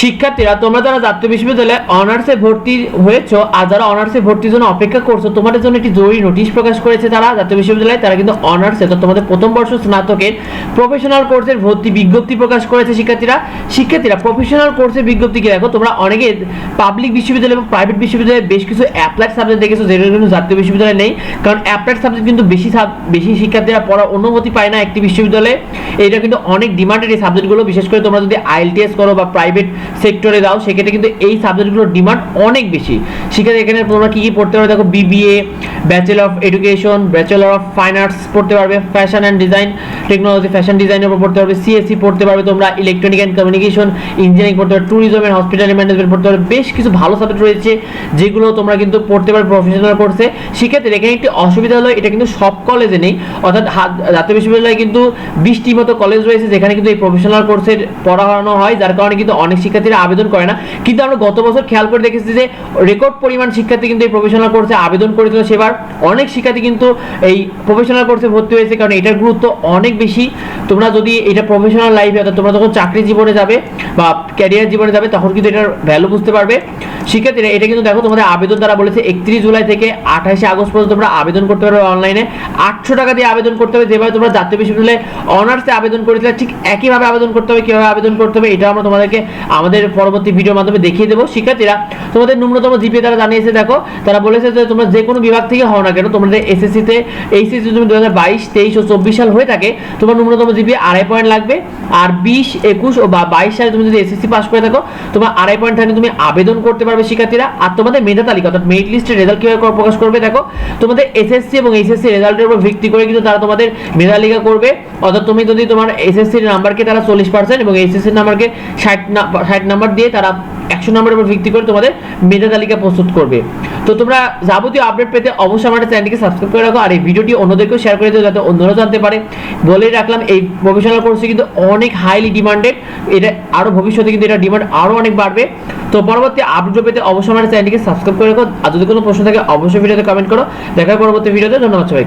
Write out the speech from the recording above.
শিক্ষার্থীরা, তোমরা যারা জাতীয় বিশ্ববিদ্যালয়ে অনার্সে ভর্তি হয়েছ আর যারা অনার্সে ভর্তির জন্য অপেক্ষা করছ, তোমাদের জন্য একটি জরুরি নোটিশ প্রকাশ করেছে তারা। জাতীয় বিশ্ববিদ্যালয়ে তারা কিন্তু অনার্সে তো তোমাদের প্রথম বর্ষ স্নাতকের প্রফেশনাল কোর্সের ভর্তি বিজ্ঞপ্তি প্রকাশ করেছে শিক্ষার্থীরা। শিক্ষার্থীরা প্রফেশনাল কোর্সের বিজ্ঞপ্তি কি? দেখো, তোমরা অনেকে পাবলিক বিশ্ববিদ্যালয় এবং প্রাইভেট বিশ্ববিদ্যালয়ে বেশ কিছু অ্যাপ্লাইড সাবজেক্ট দেখেছ, যেগুলো কিন্তু জাতীয় বিশ্ববিদ্যালয়ে নেই। কারণ অ্যাপ্লাইড সাবজেক্ট কিন্তু বেশি বেশি শিক্ষার্থীরা পড়ার অনুমতি পায় না একটি বিশ্ববিদ্যালয়ে। এটা কিন্তু অনেক ডিমান্ডেড এই সাবজেক্টগুলো বিশেষ করে তোমরা যদি আইএলটিএস করো বা প্রাইভেট সেক্টরে দাও, সেক্ষেত্রে কিন্তু এই সাবজেক্টগুলোর ডিমান্ড অনেক বেশি। শিক্ষার্থী এখানে তোমরা কি কি পড়তে পারবে? দেখো BBA bachelor of education bachelor of fine arts পড়তে পারবে fashion and design technology fashion ডিজাইনের উপর পড়তে পারবে সিএসসি পড়তে পারবে তোমরা ইলেকট্রনিক অ্যান্ড কমিউনিকেশন ইঞ্জিনিয়ারিং পড়তে পারবে ট্যুরিজম অ্যান্ড হসপিটালিটি ম্যানেজমেন্ট পড়তে পারবে, বেশ কিছু ভালো সাবজেক্ট রয়েছে, যেগুলো তোমরা কিন্তু পড়তে পারবে প্রফেশনাল কোর্সে সেক্ষেত্রে এখানে একটি অসুবিধা হলো, এটা কিন্তু সব কলেজে নেই, অর্থাৎ জাতীয় বিশ্ববিদ্যালয়ে কিন্তু বিশটি মতো কলেজ রয়েছে, যেখানে কিন্তু এই প্রফেশনাল কোর্সের পড়ানো হয়, যার কারণে কিন্তু অনেক শিক্ষার্থীরা আবেদন করে না। কিন্তু আমরা গত বছর খেয়াল করে দেখেছি যে রেকর্ড পরিমাণ শিক্ষার্থী কিন্তু এই প্রফেশনাল কোর্সে আবেদন করেছিল। সেবার অনেক শিক্ষার্থী কিন্তু এই প্রফেশনাল কোর্সে ভর্তি হয়েছে, কারণ এটার গুরুত্ব অনেক বেশি। তোমরা যদি এটা প্রফেশনাল লাইফে অর্থাৎ তোমরা যখন চাকরি জীবনে যাবে বা ক্যারিয়ার জীবনে যাবে, তখন কিন্তু এটার ভ্যালু বুঝতে পারবে। শিক্ষার্থীরা, এটা কিন্তু দেখো, তোমাদের আবেদন তারা বলেছে, একত্রিশ জুলাই থেকে আঠাশে আগস্ট পর্যন্ত তোমরা আবেদন করতে পারবে অনলাইনে আটশো টাকা দিয়ে আবেদন করতে হবে, যেভাবে তোমরা জাতীয় বিশ্ববিদ্যালয়ে অনার্সে আবেদন করেছিলে, ঠিক একইভাবে আবেদন করতে হবে, কীভাবে আবেদন করতে হবে, এটা আমরা তোমাদেরকে আমাদের পরবর্তী ভিডিওর মাধ্যমে দেখিয়ে দেবো। শিক্ষার্থীরা, তোমাদের ন্যূনতম জিপে তারা জানিয়েছে, দেখো, তারা বলেছে যে তোমরা যে কোনো বিভাগ থেকে হও না কেন, তোমাদের এসএসসিতে এইচএসসি তুমি দু হাজার বাইশ, তেইশ ও চব্বিশ সাল হয়ে থাকে, তোমার ন্যূনতম জিপি আড়াই পয়েন্ট লাগবে। আর বিশ, একুশ ও বা বাইশ সালে তুমি যদি এসএসসি পাস করে থাকো, তোমার আড়াই পয়েন্ট থাকলে তুমি আবেদন করতে পারবে শিক্ষার্থীরা। আর তোমাদের মেধা তালিকা, অর্থাৎ মেরিট লিস্টের রেজাল্ট কীভাবে প্রকাশ করবে, দেখো, তোমাদের এসএসসি এবং এইচএসসি রেজাল্টের উপর ভিত্তি করে কিন্তু তারা তোমাদের মেধা তালিকা করবে। অর্থাৎ তুমি যদি তোমার এসএসসির নাম্বারকে তারা চল্লিশ পার্সেন্ট এবং এইচএসসির নাম্বারকে ষাট ষাট নাম্বার দিয়ে তারা একশো নম্বরের উপর ভিত্তি করে তোমাদের মেধা তালিকা প্রস্তুত করবে। তো তোমরা যাবতীয় আপডেট পেতে অবশ্যই আমাদের চ্যানেলটিকে সাবস্ক্রাইব করে রাখো আর এই ভিডিওটি অন্যদেরকেও শেয়ার করে দিও যাতে অন্যরা জানতে পারে। বলেই রাখলাম, এই প্রফেশনাল কোর্সে কিন্তু অনেক হাইলি ডিমান্ডেড এটা আরও ভবিষ্যতে কিন্তু এটা ডিমান্ড আরও অনেক বাড়বে। তো পরবর্তী আপডেট পেতে অবশ্যই আমাদের চ্যানেলটিকে সাবস্ক্রাইব করে রাখো। আর যদি কোনো প্রশ্ন থাকে, অবশ্যই ভিডিওতে কমেন্ট করো। দেখা পরবর্তী ভিডিওতে ধন্যবাদ সবাই